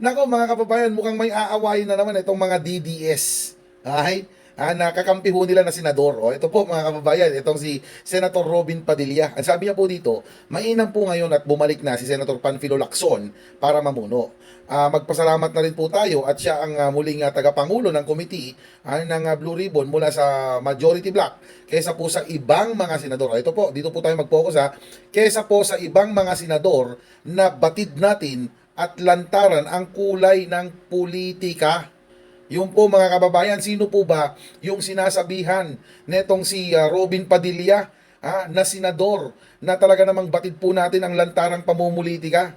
Nako mga kababayan, mukhang may aawayin na naman itong mga DDS. Okay? Ah, nakakampi ho nila na senador. O, ito po mga kababayan, itong si Senator Robin Padilla. Ang sabi niya po dito, mainam po ngayon at bumalik na si Senator Panfilo Lacson para mamuno. Ah, magpasalamat na rin po tayo at siya ang ah, muling ah, tagapangulo ng committee ah, ng ah, Blue Ribbon mula sa majority block kaysa po sa ibang mga senador. Ito po, dito po tayo mag-focus ha. Kaysa po sa ibang mga senador na batid natin at lantaran ang kulay ng politika. Yung po mga kababayan, sino po ba yung sinasabihan netong si ah, Robin Padilla ah, na senador na talaga namang batid po natin ang lantarang pamumulitika?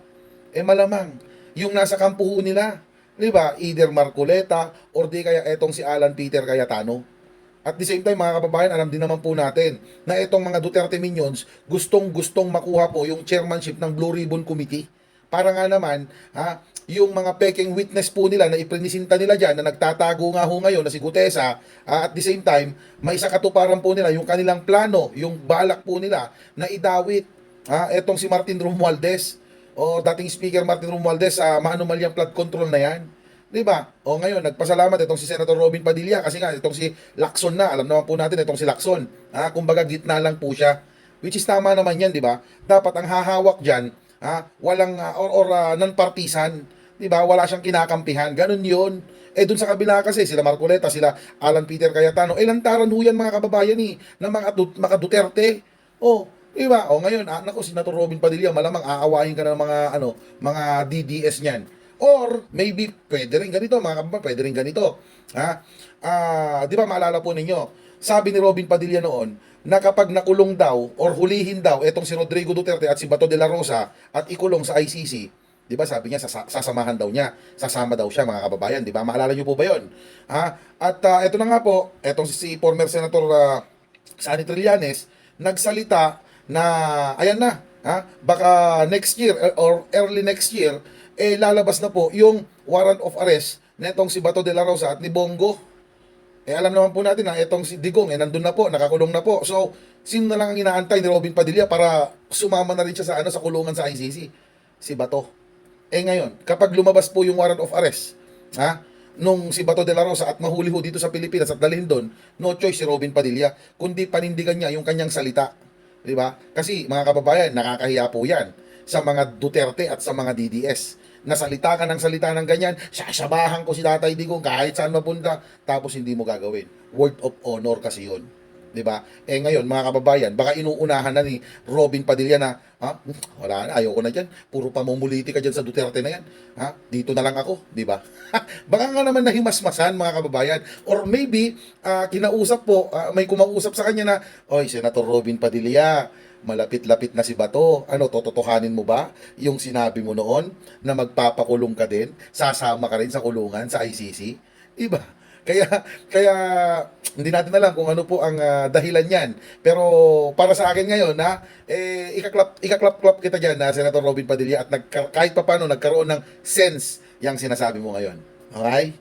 Eh malamang, yung nasa kampo nila, di ba? Either Marcoleta or di kaya etong si Alan Peter Cayetano. At the same time, mga kababayan, alam din naman po natin na itong mga Duterte Minions gustong-gustong makuha po yung chairmanship ng Blue Ribbon Committee. Para nga naman, ha, yung mga peking witness po nila na iprinisinta nila dyan na nagtatago nga ho ngayon na si Gutesa, ah, at the same time, may isa katuparan po nila yung kanilang plano, yung balak po nila na idawit ha, etong si Martin Romualdez o dating speaker Martin Romualdez sa maanumalyang flood control na yan. 'Di ba? O ngayon, nagpasalamat itong si Senator Robin Padilla kasi nga itong si Lacson na, alam naman po natin itong si Lacson. Ha, kumbaga gitna lang po siya. Which is tama naman 'yan, 'di ba? Dapat ang hahawak diyan, ha, walang ah, or, or ah, non-partisan, 'di ba? Wala siyang kinakampihan. Ganun 'yon. Eh dun sa kabila kasi sila Marcoleta, sila Alan Peter Cayetano, eh lantaran ho yan mga kababayan ni ng mga, Du- mga Duterte. Oh, di ba? O ngayon, ah, naku, si Senator Robin Padilla, malamang aawahin ka ng mga ano, mga DDS niyan. Or maybe pwede rin ganito, mga kababayan, pwede rin ganito. Ha? Ah, di ba maalala po ninyo? Sabi ni Robin Padilla noon na kapag nakulong daw or hulihin daw etong si Rodrigo Duterte at si Bato de la Rosa at ikulong sa ICC, di ba sabi niya sasa- sasamahan daw niya, sasama daw siya mga kababayan, di ba? Maalala niyo po ba 'yon? Ha? At ah, eto na nga po, etong si, former Senator ah, Sani Trillanes nagsalita na ayan na, ha? Baka next year eh, or early next year eh lalabas na po yung warrant of arrest netong si Bato de la Rosa at ni Bongo. Eh alam naman po natin na itong si Digong eh nandun na po, nakakulong na po. So, sino na lang ang inaantay ni Robin Padilla para sumama na rin siya sa ano sa kulungan sa ICC? Si Bato. Eh ngayon, kapag lumabas po yung warrant of arrest, ha? Nung si Bato de la Rosa at mahuli ho dito sa Pilipinas at dalhin doon, no choice si Robin Padilla, kundi panindigan niya yung kanyang salita. Di ba? Kasi mga kababayan, nakakahiya po yan sa mga Duterte at sa mga DDS. Nasalita ka ng salita ng ganyan, sasabahan ko si Tatay Digong kahit saan mapunta, tapos hindi mo gagawin. Word of honor kasi yun. 'Di ba? Eh ngayon, mga kababayan, baka inuunahan na ni Robin Padilla na, ha? Wala na, ayoko na diyan. Puro pamumuliti ka diyan sa Duterte na 'yan. Ha? Dito na lang ako, 'di ba? baka nga naman nahimasmasan mga kababayan or maybe ah, kinausap po, ah, may kumausap sa kanya na, "Oy, Senator Robin Padilla, malapit-lapit na si Bato. Ano, tototohanin mo ba yung sinabi mo noon na magpapakulong ka din, sasama ka rin sa kulungan sa ICC? Iba. Kaya kaya hindi natin alam kung ano po ang ah, dahilan niyan. Pero para sa akin ngayon na eh ikaklap ikaklap-klap kita diyan na Senator Robin Padilla at nagka, kahit papaano nagkaroon ng sense yang sinasabi mo ngayon. Okay?